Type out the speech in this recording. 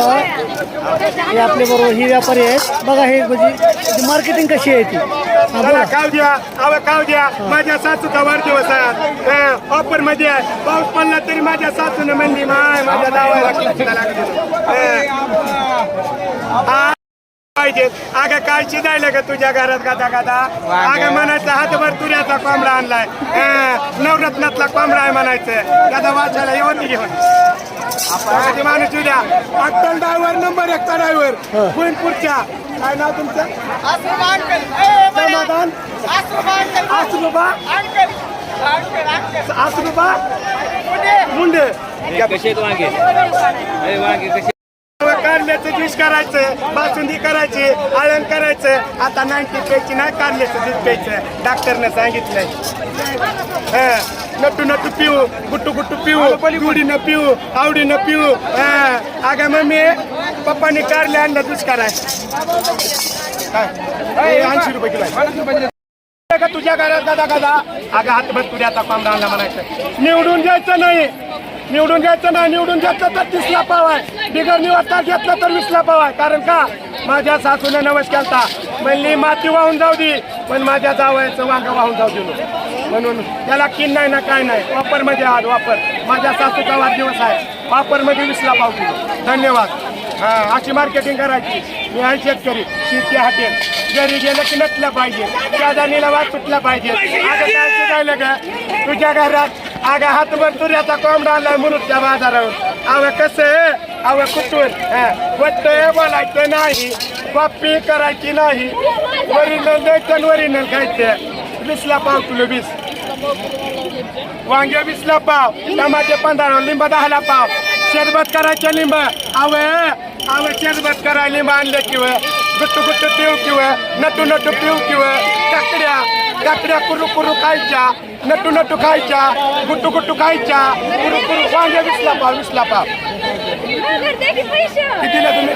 हे आपल्या बरोबर ही व्यापारी आहेत. बघा हे म्हणजे मार्केटिंग कशी आहे ती? हा बोला. खाऊ द्या. अव खाऊ द्या. माझ्या सासूचा वाढदिवस आहे. ऑफरमध्ये आहे. पाऊस पडला तरी माझ्या सासूने म्हणली माय माझ्या हा. पाहिजे. अगं काय शिजायला का तुझ्या घरात गादा गादा. अगं म्हणायचं हातभर तुऱ्याचा कोंबडा आणलाय. हं, नवरत्नातला कोंबडा आहे म्हणायचं. त्याचा वाचायला येऊन घेऊन माणूस उद्या अक्कल ड्रायव्हर नंबर एक ड्रायव्हर पुरच्या काय नाव तुमचं? समाधान. आसरुबा आसरुबा मुंडे. कसे वांगे? कसे कारल्याचं ज्यूस करायचं बासुंदी करायची आळण करायचं. आता नाईन्टी प्यायची नाही कारल्याचं दूध प्यायचं डॉक्टरनं सांगितलंय. हं, नटू नटू पिऊ गुट्टू गुट्टू पिऊ गुडीनं पिऊ आवडीनं पिऊ. हं, अगं मम्मी पप्पानी कारले आणलं ज्यूस कराय. ऐंशी रुपये किलो आहे. का तुझ्या घरात गादा गादा अगं हातभर तुझ्या आता आणला म्हणायचं. निवडून द्यायचं नाही. निवडून घ्यायचं नाही निवडून घेतलं तर तीसला पाव आहे. बिगर निवडता घेतलं तर वीसला पाव आहे. कारण का? माझ्या सासूने नवस केलता. म्हणली माती वाहून जाऊ दे. पण माझ्या जावयाचं वांग वाहून जाऊ दिलो. म्हणून त्याला किन नाही ना काय नाही. वापरमध्ये आज वापर. माझ्या सासूचा वाढदिवस आहे. वापरमध्ये वीसला पाव किलो. धन्यवाद. हा अशी मार्केटिंग करायची. मी आहे शेतकरी. शेती हाटेल घरी गेलं की नटलं पाहिजे. शेजारीला वाद सुटला पाहिजे. आता काय शिकायला का? तुझ्या घरात अगं हातभर तुऱ्याचा कोंबडा आणलाय मुरुडच्या बाजारावर. अव कसं? अव कुठून? वाटतंय बोलायचं नाही. कॉपी करायची नाही. वरील द्यायचं वरील खायचं. वीसला पाव किलो वीस वांगे वीसला पाव. टमाटे पंधरा लिंब दहाला पाव. शरबत करायचे लिंब. आव आव शरबत करायला लिंब आणले किंवा? गुट्टू गुट्टू पिऊ किंवा? नटू नटू पिऊ किंवा? काकड्या. काकड्या कुरू कुरू खायच्या नटू नटू खायच्या गुट्टू गुट्टू खायच्या कुरू कुरू वांगे वीसला पाव वीसला पाव. कितीला तुम्ही?